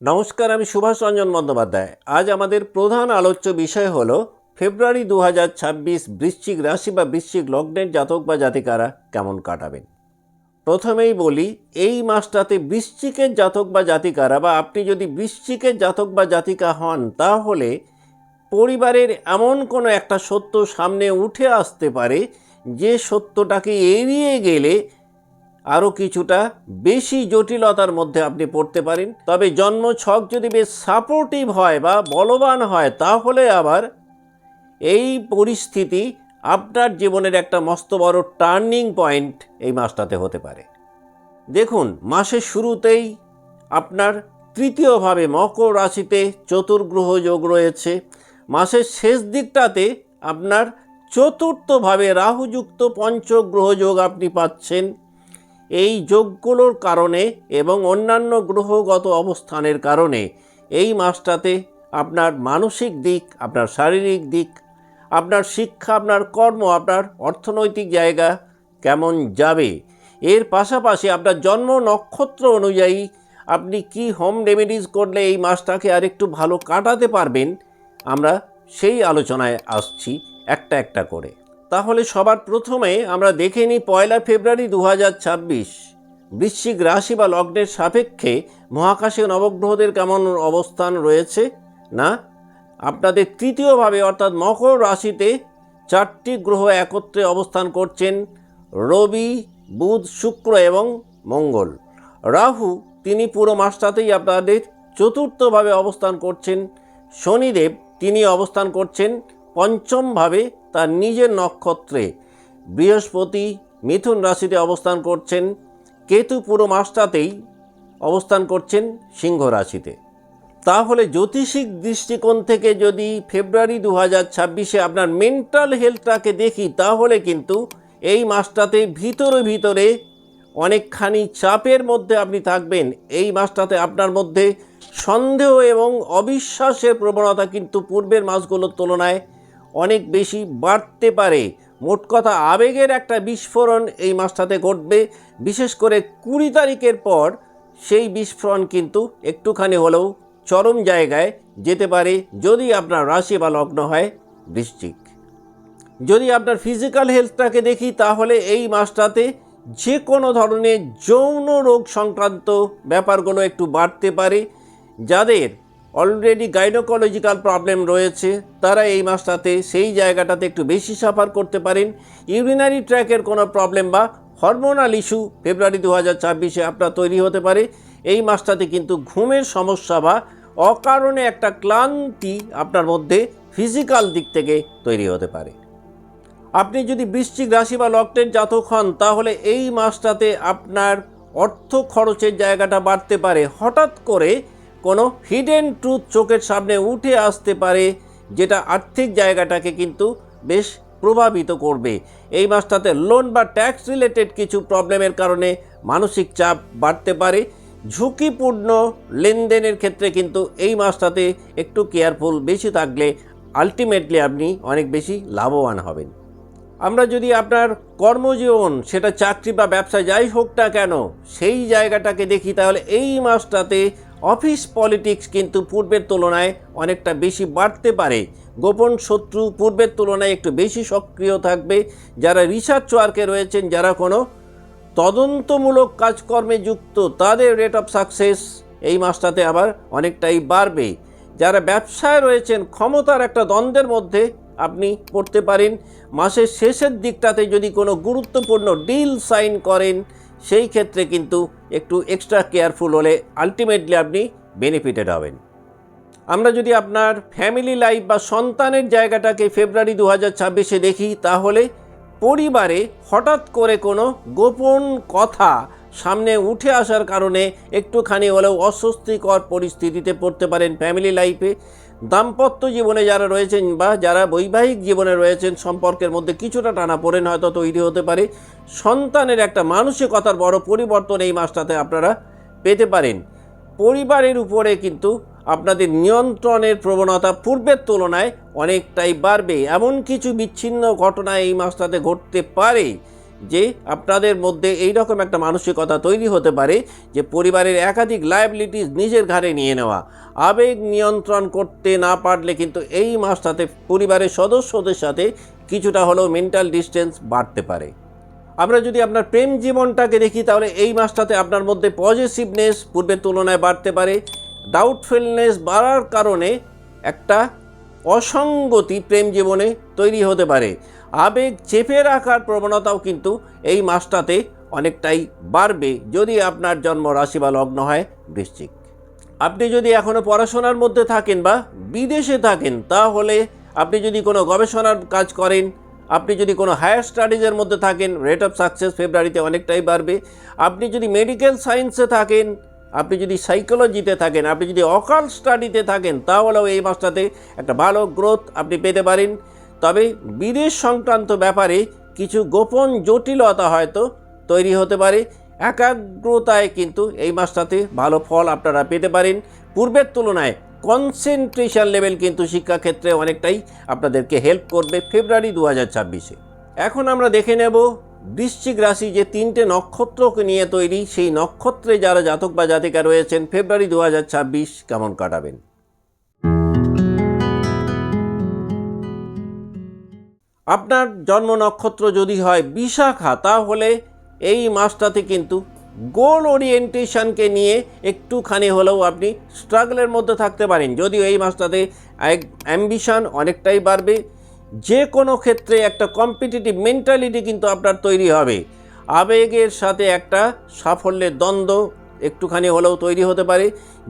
নমস্কার, আমি সুভাষ রঞ্জন বন্দ্যোপাধ্যায়। আজ আমাদের প্রধান আলোচ্য বিষয় হলো, ফেব্রুয়ারি দু হাজার ছাব্বিশ বৃশ্চিক রাশি বা বৃশ্চিক লগ্নের জাতক বা জাতিকারা কেমন কাটাবেন? প্রথমেই বলি, এই মাসটাতে বৃশ্চিকের জাতক বা জাতিকারা বা আপনি যদি বৃশ্চিকের জাতক বা জাতিকা হন, তাহলে পরিবারের এমন কোনো একটা সত্য সামনে উঠে আসতে পারে, যে সত্যটাকে এড়িয়ে গেলে আরও কিছুটা বেশি জটিলতার মধ্যে আপনি পড়তে পারেন। তবে জন্ম ছক যদি বেশ সাপোর্টিভ হয় বা বলবান হয়, তাহলে আবার এই পরিস্থিতি আপনার জীবনের একটা মস্ত বড় টার্নিং পয়েন্ট এই মাসটাতে হতে পারে। দেখুন, মাসের শুরুতেই আপনার তৃতীয়ভাবে মকর রাশিতে চতুর্গ্রহ যোগ রয়েছে। মাসের শেষ দিকটাতে আপনার চতুর্থভাবে রাহুযুক্ত পঞ্চগ্রহ যোগ আপনি পাচ্ছেন। এই যোগগুলোর কারণে এবং অন্যান্য গ্রহগত অবস্থানের কারণে এই মাসটাতে আপনার মানসিক দিক, আপনার শারীরিক দিক, আপনার শিক্ষা, আপনার কর্ম, আপনার অর্থনৈতিক জায়গা কেমন যাবে? এর পাশাপাশি আপনার জন্ম নক্ষত্র অনুযায়ী আপনি কি হোম রেমেডিজ করলে এই মাসটাকে আরেকটু ভালো কাটাতে পারবেন? আমরা সেই আলোচনায় আসছি একটা একটা করে। তাহলে সবার প্রথমে আমরা দেখে নিই পয়লা ফেব্রুয়ারি দু হাজার ছাব্বিশ। বৃশ্চিক রাশি বা লগ্নের সাপেক্ষে মহাকাশে নবগ্রহদের কেমন অবস্থান রয়েছে? না? আপনাদের তৃতীয়ভাবে অর্থাৎ মকর রাশিতে চারটি গ্রহ একত্রে অবস্থান করছেন রবি, বুধ, শুক্র এবং মঙ্গল। রাহু, তিনি পুরো মাসটাতেই আপনাদের চতুর্থভাবে অবস্থান করছেন। শনিদেব তিনি অবস্থান করছেন পঞ্চমভাবে তার নিজের নক্ষত্রে বৃহস্পতি মিথুন রাশিতে অবস্থান করছেন, কেতু পুরো মাসটাতেই অবস্থান করছেন সিংহ রাশিতে। তাহলে জ্যোতিষিক দৃষ্টিকোণ থেকে যদি ফেব্রুয়ারি দু হাজার ছাব্বিশে আপনার মেন্টাল হেলথটাকে দেখি, তাহলে কিন্তু এই মাসটাতে ভিতরে ভিতরে অনেকখানি চাপের মধ্যে আপনি থাকবেন। এই মাসটাতে আপনার মধ্যে সন্দেহ এবং অবিশ্বাসের প্রবণতা কিন্তু পূর্বের মাসগুলোর তুলনায় অনেক বেশি বাড়তে পারে। মোট কথা আবেগের একটা বিস্ফোরণ এই মাসটাতে ঘটবে। বিশেষ করে কুড়ি তারিখের পর সেই বিস্ফোরণ কিন্তু একটুখানি হলেও চরম জায়গায় যেতে পারে যদি আপনার রাশি বা লগ্ন হয় বৃশ্চিক। যদি আপনার ফিজিক্যাল হেলথটাকে দেখি তাহলে এই মাসটাতে যে কোনো ধরনের যৌন রোগ সংক্রান্ত ব্যাপারগুলো একটু বাড়তে পারে। যাদের অলরেডি গাইনোকোলজিক্যাল প্রবলেম রয়েছে। তারা এই মাসটাতে সেই জায়গাটাতে একটু বেশি সাফার করতে পারেন। ইউরিনারি ট্র্যাকের কোনো প্রবলেম বা হরমোনাল ইস্যু ফেব্রুয়ারি দু হাজার ছাব্বিশে আপনার তৈরি হতে পারে। এই মাসটাতে কিন্তু ঘুমের সমস্যা বা অকারণে একটা ক্লান্তি আপনার মধ্যে ফিজিক্যাল দিক থেকে তৈরি হতে পারে। আপনি যদি বৃশ্চিক রাশি বা লগ্নের জাতক হন, তাহলে এই মাসটাতে আপনার অর্থ খরচের জায়গাটা বাড়তে পারে। হঠাৎ করে কোনো হিডেন ট্রুথ চোখের সামনে উঠে আসতে পারে, যেটা আর্থিক জায়গাটাকে কিন্তু বেশ প্রভাবিত করবে। এই মাসটাতে লোন বা ট্যাক্স রিলেটেড কিছু প্রবলেমের কারণে মানসিক চাপ বাড়তে পারে। ঝুঁকিপূর্ণ লেনদেনের ক্ষেত্রে কিন্তু এই মাসটাতে একটু কেয়ারফুল বেশি থাকলে আলটিমেটলি আপনি অনেক বেশি লাভবান হবেন। আমরা যদি আপনার কর্মজীবন, সেটা চাকরি বা ব্যবসা যাই হোক না কেন, সেই জায়গাটাকে দেখি, তাহলে এই মাসটাতে অফিস পলিটিক্স কিন্তু পূর্বের তুলনায় অনেকটা বেশি বাড়তে পারে। গোপন শত্রু পূর্বের তুলনায় একটু বেশি সক্রিয় থাকবে। যারা রিসার্চ ওয়ার্কে রয়েছেন, যারা কোনো তদন্তমূলক কাজকর্মে যুক্ত, তাদের রেট অফ সাকসেস এই মাসটাতে আবার অনেকটাই বাড়বে। যারা ব্যবসায় রয়েছেন, ক্ষমতার একটা দ্বন্দ্বের মধ্যে আপনি পড়তে পারেন। মাসের শেষের দিকটাতে যদি কোনো গুরুত্বপূর্ণ ডিল সাইন করেন সেই ক্ষেত্রে কিন্তু একটু এক্সট্রা কেয়ারফুল হলে আলটিমেটলি আপনি বেনিফিটেড হবেন। আমরা যদি আপনার ফ্যামিলি লাইফ বা সন্তানের জায়গাটাকে ফেব্রুয়ারি দু হাজার ছাব্বিশে দেখি, তাহলে পরিবারে হঠাৎ করে কোনো গোপন কথা সামনে উঠে আসার কারণে একটুখানি হলেও অস্বস্তিকর পরিস্থিতিতে পড়তে পারেন ফ্যামিলি লাইফে দাম্পত্য জীবনে যারা রয়েছেন বা যারা বৈবাহিক জীবনে রয়েছেন, সম্পর্কের মধ্যে কিছুটা টানা পড়েন হয়তো তৈরি হতে পারে। সন্তানের একটা মানসিকতার বড় পরিবর্তন এই মাসটাতে আপনারা পেতে পারেন। পরিবারের উপরে কিন্তু আপনাদের নিয়ন্ত্রণের প্রবণতা পূর্বের তুলনায় অনেকটাই বাড়বে। এমন কিছু বিচ্ছিন্ন ঘটনা এই মাসটাতে ঘটতে পারে। যে আপনাদের মধ্যে এই রকম একটা মানসিকতা তৈরি হতে পারে যে পরিবারের একাধিক লায়াবিলিটিস নিজের ঘাড়ে নিয়ে নেওয়া। আবেগ নিয়ন্ত্রণ করতে না পারলে কিন্তু এই মাসটাতে পরিবারের সদস্যদের সাথে কিছুটা হলেও মেন্টাল ডিস্টেন্স বাড়তে পারে। আমরা যদি আপনার প্রেম জীবনটাকে দেখি, তাহলে এই মাসটাতে আপনার মধ্যে পজিটিভনেস পূর্বের তুলনায় বাড়তে পারে। ডাউটফুলনেস বাড়ার কারণে একটা অসঙ্গতি প্রেম জীবনে তৈরি হতে পারে। আবেগ চেপে রাখার প্রবণতাও কিন্তু এই মাসটাতে অনেকটাই বাড়বে যদি আপনার জন্ম রাশি বা লগ্ন হয় বৃশ্চিক। আপনি যদি এখনও পড়াশোনার মধ্যে থাকেন বা বিদেশে থাকেন, তাহলে আপনি যদি কোনো গবেষণার কাজ করেন, আপনি যদি কোনো হায়ার স্টাডিজের মধ্যে থাকেন রেট অফ সাকসেস ফেব্রুয়ারিতে অনেকটাই বাড়বে। আপনি যদি মেডিকেল সায়েন্সে থাকেন, আপনি যদি সাইকোলজিতে থাকেন, আপনি যদি অকাল স্টাডিতে থাকেন, তাহলেও এই মাসটাতে একটা ভালো গ্রোথ আপনি পেতে পারেন। তবে বিদেশ সংক্রান্ত ব্যাপারে কিছু গোপন জটিলতা হয়তো তৈরি হতে পারে। একাগ্রতায় কিন্তু এই মাসটাতে ভালো ফল আপনারা পেতে পারেন। পূর্বের তুলনায় কনসেন্ট্রেশন লেভেল কিন্তু শিক্ষাক্ষেত্রে অনেকটাই আপনাদেরকে হেল্প করবে ফেব্রুয়ারি দু হাজার ছাব্বিশে। এখন আমরা দেখে নেব বৃশ্চিক রাশি যে তিনটে নক্ষত্রকে নিয়ে তৈরি। সেই নক্ষত্রে যারা জাতক বা জাতিকা রয়েছেন, ফেব্রুয়ারি দু হাজার ছাব্বিশ কেমন কাটাবেন? আপনার জন্ম নক্ষত্র যদি হয় বিশাখা, তাহলে এই মাসটাতে কিন্তু গোল ওরিয়েন্টেশনকে নিয়ে একটুখানি হলেও আপনি স্ট্রাগলের মধ্যে থাকতে পারেন। যদিও এই মাসটাতে অ্যাম্বিশন অনেকটাই বাড়বে। যে কোনো ক্ষেত্রে একটা কম্পিটিটিভ মেন্টালিটি কিন্তু আপনার তৈরি হবে। আবেগের সাথে একটা সাফল্যের দ্বন্দ্ব একটুখানি হলেও তৈরি হতে পারে।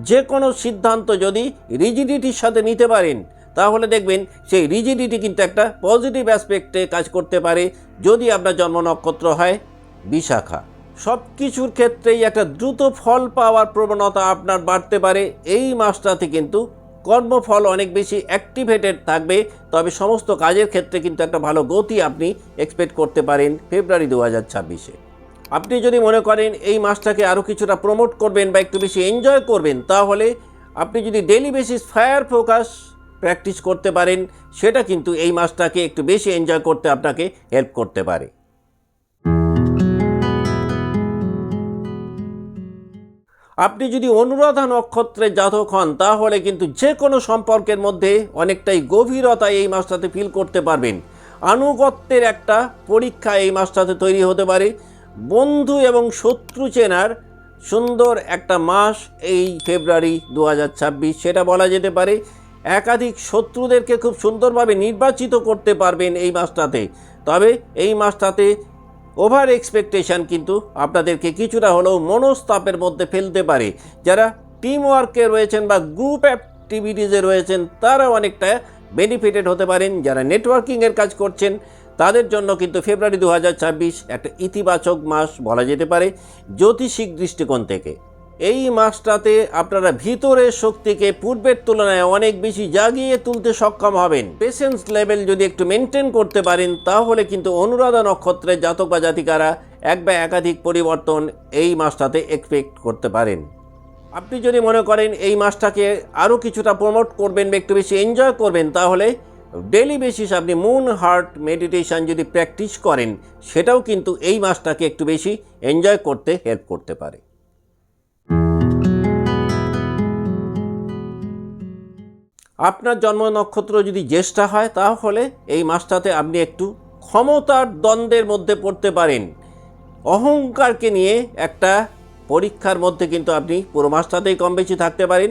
যে কোনো সিদ্ধান্ত যদি রিজিডিটির সাথে নিতে পারেন তাহলে দেখবেন সেই রিজিডিটি কিন্তু একটা পজিটিভ অ্যাসপেক্টে কাজ করতে পারে যদি আপনার জন্ম নক্ষত্র হয় বিশাখা। সব কিছুর ক্ষেত্রেই একটা দ্রুত ফল পাওয়ার প্রবণতা আপনার বাড়তে পারে। এই মাসটাতে কিন্তু কর্মফল অনেক বেশি অ্যাক্টিভেটেড থাকবে। তবে সমস্ত কাজের ক্ষেত্রে কিন্তু একটা ভালো গতি আপনি এক্সপেক্ট করতে পারেন ফেব্রুয়ারি দু হাজার ছাব্বিশে। আপনি যদি মনে করেন এই মাসটাকে আরও কিছুটা প্রমোট করবেন বা একটু বেশি এনজয় করবেন, তাহলে আপনি যদি daily basis fire focus practice করতে পারেন, সেটা কিন্তু এই মাসটাকে একটু বেশি এনজয় করতে আপনাকে হেল্প করতে পারে। আপনি যদি অনুরাধা নক্ষত্রের জাতক হন, তাহলে কিন্তু যে কোনো সম্পর্কের মধ্যে অনেকটাই গভীরতা এই মাসটাতে ফিল করতে পারবেন। আনুগত্যের একটা পরীক্ষা এই মাসটাতে তৈরি হতে পারে। বন্ধু এবং শত্রু চেনার সুন্দর একটা মাস এই ফেব্রুয়ারি দু হাজার ছাব্বিশ, সেটা বলা যেতে পারে। একাধিক শত্রুদেরকে খুব সুন্দরভাবে নির্বাচিত করতে পারবেন এই মাসটাতে। তবে এই মাসটাতে ওভার এক্সপেকটেশন কিন্তু আপনাদেরকে কিছুটা হলেও মনস্তাপের মধ্যে ফেলতে পারে। যারা টিম ওয়ার্কে রয়েছেন বা গ্রুপ অ্যাক্টিভিটিসে রয়েছেন, তারা অনেকটা বেনিফিটেড হতে পারেন। যারা নেটওয়ার্কিংয়ের কাজ করছেন, তাদের জন্য কিন্তু ফেব্রুয়ারি দু হাজার ছাব্বিশ একটা ইতিবাচক মাস বলা যেতে পারে জ্যোতিষিক দৃষ্টিকোণ থেকে। এই মাসটাতে আপনারা ভিতরের শক্তিকে পূর্বের তুলনায় অনেক বেশি জাগিয়ে তুলতে সক্ষম হবেন। পেশেন্স লেভেল যদি একটু মেনটেন করতে পারেন, তাহলে কিন্তু অনুরাধা নক্ষত্রের জাতক বা জাতিকারা এক বা একাধিক পরিবর্তন এই মাসটাতে এক্সপেক্ট করতে পারেন। আপনি যদি মনে করেন এই মাসটাকে আরও কিছুটা প্রমোট করবেন বা একটু বেশি এনজয় করবেন, তাহলে ডেলি বেসিস আপনি মুন হার্ট মেডিটেশন যদি প্র্যাকটিস করেন, সেটাও কিন্তু এই মাসটাকে একটু বেশি এনজয় করতে হেল্প করতে পারে। আপনার জন্ম নক্ষত্র যদি জ্যেষ্ঠা হয়, তাহলে এই মাসটাতে আপনি একটু ক্ষমতার দ্বন্দ্বের মধ্যে পড়তে পারেন। অহংকারকে নিয়ে একটা পরীক্ষার মধ্যে কিন্তু আপনি পুরো মাসটাতেই কম বেশি থাকতে পারেন।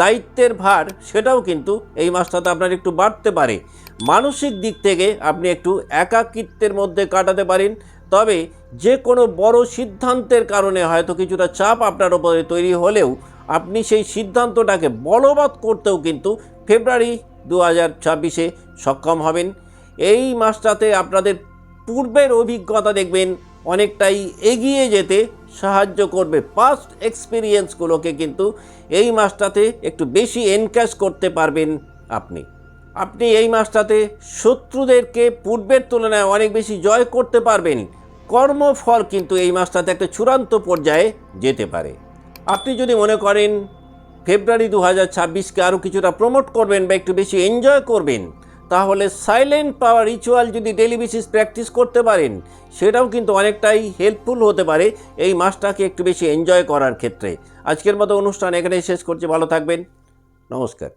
দায়িত্বের ভার সেটাও কিন্তু এই মাসটাতে আপনার একটু বাড়তে পারে। মানসিক দিক থেকে আপনি একটু একাকিত্বের মধ্যে কাটাতে পারেন। তবে যে কোনো বড় সিদ্ধান্তের কারণে হয়তো কিছুটা চাপ আপনার ওপরে তৈরি হলেও আপনি সেই সিদ্ধান্তটাকে বলবৎ করতেও কিন্তু ফেব্রুয়ারি দু হাজার ছাব্বিশে সক্ষম হবেন। এই মাসটাতে আপনাদের পূর্বের অভিজ্ঞতা দেখবেন, অনেকটাই এগিয়ে যেতে সাহায্য করবে। পাস্ট এক্সপিরিয়েন্সগুলোকে কিন্তু এই মাসটাতে একটু বেশি এনক্যাশ করতে পারবেন আপনি। আপনি এই মাসটাতে শত্রুদেরকে পূর্বের তুলনায় অনেক বেশি জয় করতে পারবেন। কর্মফল কিন্তু এই মাসটাতে একটা চূড়ান্ত পর্যায়ে যেতে পারে। আপনি যদি মনে করেন ফেব্রুয়ারি দু হাজার ছাব্বিশকে আরও কিছুটা প্রমোট করবেন বা একটু বেশি এনজয় করবেন, তাহলে সাইলেন্ট পাওয়ার রিচুয়াল যদি ডেলি বেসিস প্র্যাকটিস করতে পারেন, সেটাও কিন্তু অনেকটাই হেল্পফুল হতে পারে এই মাসটাকে একটু বেশি এনজয় করার ক্ষেত্রে। আজকের মতো অনুষ্ঠান এখানেই শেষ করছি, ভালো থাকবেন। নমস্কার।